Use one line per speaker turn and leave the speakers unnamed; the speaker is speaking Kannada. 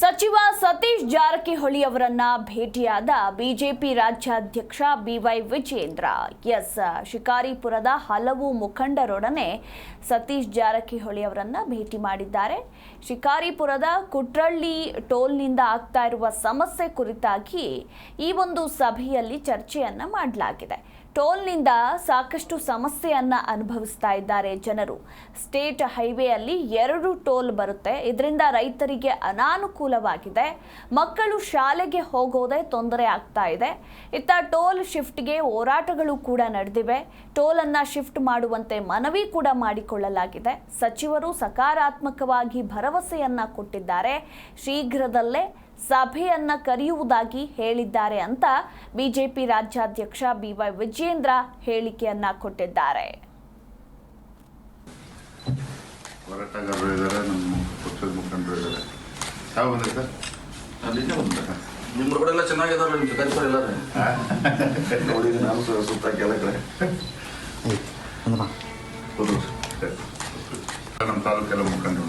ಸಚಿವ ಸತೀಶ್ ಜಾರಕಿಹೊಳಿ ಅವರನ್ನ ಭೇಟಿಯಾದ ಬಿಜೆಪಿ ರಾಜ್ಯಾಧ್ಯಕ್ಷ ಬಿವೈ ವಿಜೇಂದ್ರ ಎಸ್, ಶಿಕಾರಿಪುರದ ಹಲವು ಮುಖಂಡರೊಡನೆ ಸತೀಶ್ ಜಾರಕಿಹೊಳಿ ಅವರನ್ನ ಭೇಟಿ ಮಾಡಿದ್ದಾರೆ. ಶಿಕಾರಿಪುರದ ಕುಟ್ರಳ್ಳಿ ಟೋಲ್ನಿಂದ ಆಗ್ತಾ ಇರುವ ಸಮಸ್ಯೆ ಕುರಿತಾಗಿ ಈ ಒಂದು ಸಭೆಯಲ್ಲಿ ಚರ್ಚೆಯನ್ನ ಮಾಡಲಾಗಿದೆ. ಟೋಲ್ನಿಂದ ಸಾಕಷ್ಟು ಸಮಸ್ಯೆಯನ್ನ ಅನುಭವಿಸ್ತಾ ಇದ್ದಾರೆ ಜನರು. ಸ್ಟೇಟ್ ಹೈವೇಯಲ್ಲಿ ಎರಡು ಟೋಲ್ ಬರುತ್ತೆ. ಇದರಿಂದ ರೈತರಿಗೆ ಅನಾನುಕೂಲವಾಗಿದೆ. ಮಕ್ಕಳು ಶಾಲೆಗೆ ಹೋಗೋದೇ ತೊಂದರೆ ಆಗ್ತಾ ಇದೆ. ಇತ್ತ ಟೋಲ್ ಶಿಫ್ಟ್ಗೆ ಹೋರಾಟಗಳು ಕೂಡ ನಡೆದಿವೆ. ಟೋಲ್ ಅನ್ನ ಶಿಫ್ಟ್ ಮಾಡುವಂತೆ ಮನವಿ ಕೂಡ ಮಾಡಿಕೊಳ್ಳಲಾಗಿದೆ. ಸಚಿವರು ಸಕಾರಾತ್ಮಕವಾಗಿ ಭರವಸೆಯನ್ನ ಕೊಟ್ಟಿದ್ದಾರೆ. ಶೀಘ್ರದಲ್ಲೇ ಸಭೆಯನ್ನ ಕರೆಯುವುದಾಗಿ ಹೇಳಿದ್ದಾರೆ ಅಂತ ಬಿಜೆಪಿ ರಾಜ್ಯಾಧ್ಯಕ್ಷ ಬಿವೈ ವಿಜೇಂದ್ರ ಹೇಳಿಕೆಯನ್ನ ಕೊಟ್ಟಿದ್ದಾರೆ.
ಹೋರಾಟಗಾರರು ಇದ್ದಾರೆ ನಮ್ಮ ಪಕ್ಷದ ಮುಖಂಡರು ಇದ್ದಾರೆ. ಯಾವ ಬಂದ್ರೆ ಸರ್?
ಅಲ್ಲಿಂದ ಬಂದ ನಿಮ್ಮ ಕಡೆ ಎಲ್ಲ ಚೆನ್ನಾಗಿದಾರಲ್ಲ ನಿಮ್ಮ ಕಲಿಸೋರು ಎಲ್ಲಾರು.
ನೋಡಿದ್ರೆ ನಾನು ಸು- ಸುತ್ತ ಕೆಲ ಕಡೆ ನಮ್ಮ ತಾಲೂಕೆಲ್ಲ ಮುಖಂಡರು.